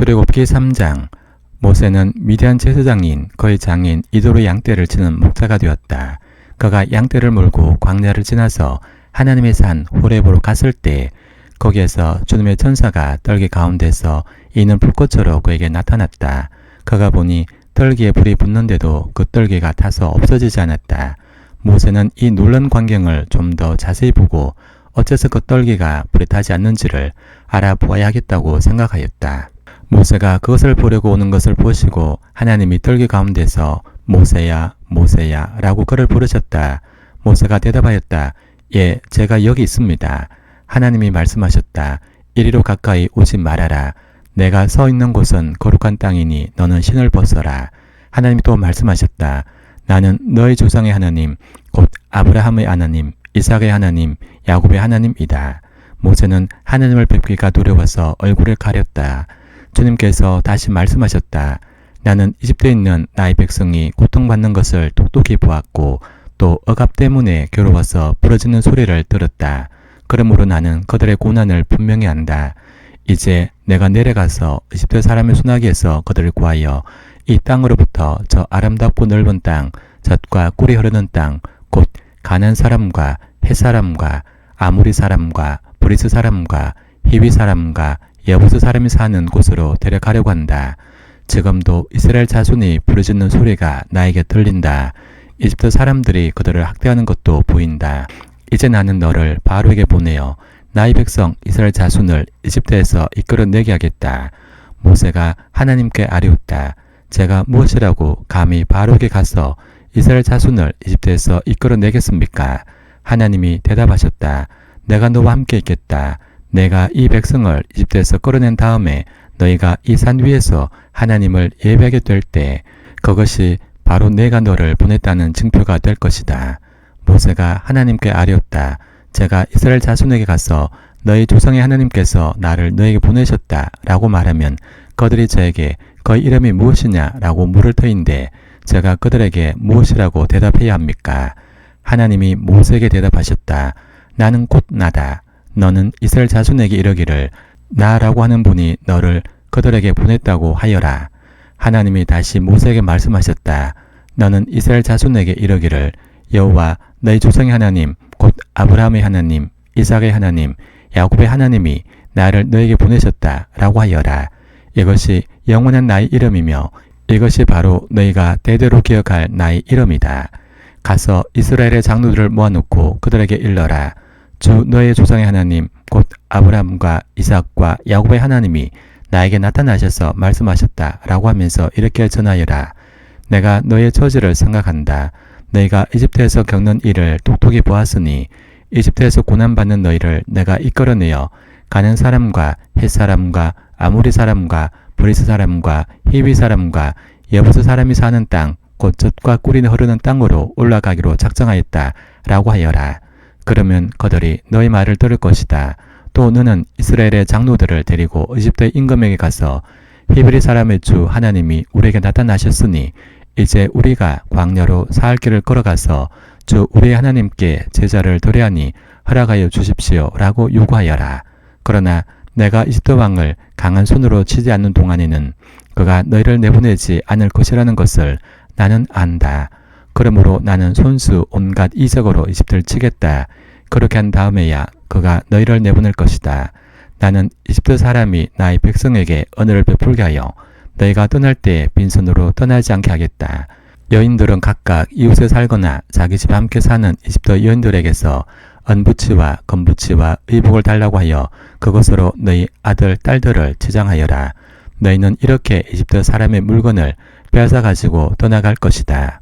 출애굽기 3장 모세는 미디안 제사장인 그의 장인 이도로 양떼를 치는 목자가 되었다. 그가 양떼를 몰고 광야를 지나서 하나님의 산 호렙으로 갔을 때 거기에서 주님의 천사가 떨기 가운데서 이는 불꽃으로 그에게 나타났다. 그가 보니 떨기에 불이 붙는데도 그 떨기가 타서 없어지지 않았다. 모세는 이 놀란 광경을 좀 더 자세히 보고 어째서 그 떨기가 불에 타지 않는지를 알아보아야 겠다고 생각하였다. 모세가 그것을 보려고 오는 것을 보시고 하나님이 떨기 가운데서 모세야 모세야 라고 그를 부르셨다. 모세가 대답하였다. 예, 제가 여기 있습니다. 하나님이 말씀하셨다. 이리로 가까이 오지 말아라. 내가 서 있는 곳은 거룩한 땅이니 너는 신을 벗어라. 하나님이 또 말씀하셨다. 나는 너의 조상의 하나님, 곧 아브라함의 하나님, 이삭의 하나님, 야곱의 하나님이다. 모세는 하나님을 뵙기가 두려워서 얼굴을 가렸다. 주님께서 다시 말씀하셨다. 나는 이집트에 있는 나의 백성이 고통받는 것을 똑똑히 보았고 또 억압 때문에 괴로워서 부러지는 소리를 들었다. 그러므로 나는 그들의 고난을 분명히 안다. 이제 내가 내려가서 이집트 사람의 소나기에서 그들을 구하여 이 땅으로부터 저 아름답고 넓은 땅, 젖과 꿀이 흐르는 땅, 곧 가난 사람과 해 사람과 아무리 사람과 브리스 사람과 히위 사람과 여부스 사람이 사는 곳으로 데려가려고 한다. 지금도 이스라엘 자손이 부르짖는 소리가 나에게 들린다. 이집트 사람들이 그들을 학대하는 것도 보인다. 이제 나는 너를 바로에게 보내어 나의 백성 이스라엘 자손을 이집트에서 이끌어내게 하겠다. 모세가 하나님께 아뢰었다. 제가 무엇이라고 감히 바로에게 가서 이스라엘 자손을 이집트에서 이끌어내겠습니까? 하나님이 대답하셨다. 내가 너와 함께 있겠다. 내가 이 백성을 이집트에서 끌어낸 다음에 너희가 이 산 위에서 하나님을 예배하게 될 때 그것이 바로 내가 너를 보냈다는 증표가 될 것이다. 모세가 하나님께 아뢰었다. 제가 이스라엘 자손에게 가서 너희 조상의 하나님께서 나를 너에게 보내셨다 라고 말하면 그들이 저에게 그의 이름이 무엇이냐 라고 물을 터인데 제가 그들에게 무엇이라고 대답해야 합니까? 하나님이 모세에게 대답하셨다. 나는 곧 나다. 너는 이스라엘 자손에게 이르기를 나라고 하는 분이 너를 그들에게 보냈다고 하여라. 하나님이 다시 모세에게 말씀하셨다. 너는 이스라엘 자손에게 이르기를 여호와 너희 조상의 하나님 곧 아브라함의 하나님 이삭의 하나님 야곱의 하나님이 나를 너에게 보내셨다 라고 하여라. 이것이 영원한 나의 이름이며 이것이 바로 너희가 대대로 기억할 나의 이름이다. 가서 이스라엘의 장로들을 모아놓고 그들에게 일러라. 주 너의 조상의 하나님 곧 아브라함과 이삭과 야곱의 하나님이 나에게 나타나셔서 말씀하셨다 라고 하면서 이렇게 전하여라. 내가 너의 처지를 생각한다. 너희가 이집트에서 겪는 일을 똑똑히 보았으니 이집트에서 고난받는 너희를 내가 이끌어내어 가는 사람과 헷 사람과 아무리 사람과 브리스 사람과 히비 사람과 여부스 사람이 사는 땅, 곧 젖과 꿀이 흐르는 땅으로 올라가기로 작정하였다. 라고 하여라. 그러면 그들이 너희 말을 들을 것이다. 또 너는 이스라엘의 장로들을 데리고 이집트의 임금에게 가서 히브리 사람의 주 하나님이 우리에게 나타나셨으니 이제 우리가 광야로 사흘 길을 걸어가서 주 우리의 하나님께 제자를 드려하니 허락하여 주십시오 라고 요구하여라. 그러나 내가 이집트 왕을 강한 손으로 치지 않는 동안에는 그가 너희를 내보내지 않을 것이라는 것을 나는 안다. 그러므로 나는 손수 온갖 이적으로 이집트를 치겠다. 그렇게 한 다음에야 그가 너희를 내보낼 것이다. 나는 이집트 사람이 나의 백성에게 언어를 베풀게 하여 너희가 떠날 때 빈손으로 떠나지 않게 하겠다. 여인들은 각각 이웃에 살거나 자기 집 함께 사는 이집트 여인들에게서 은부치와 금부치와 의복을 달라고 하여 그것으로 너희 아들, 딸들을 치장하여라. 너희는 이렇게 이집트 사람의 물건을 빼앗아 가지고 떠나갈 것이다.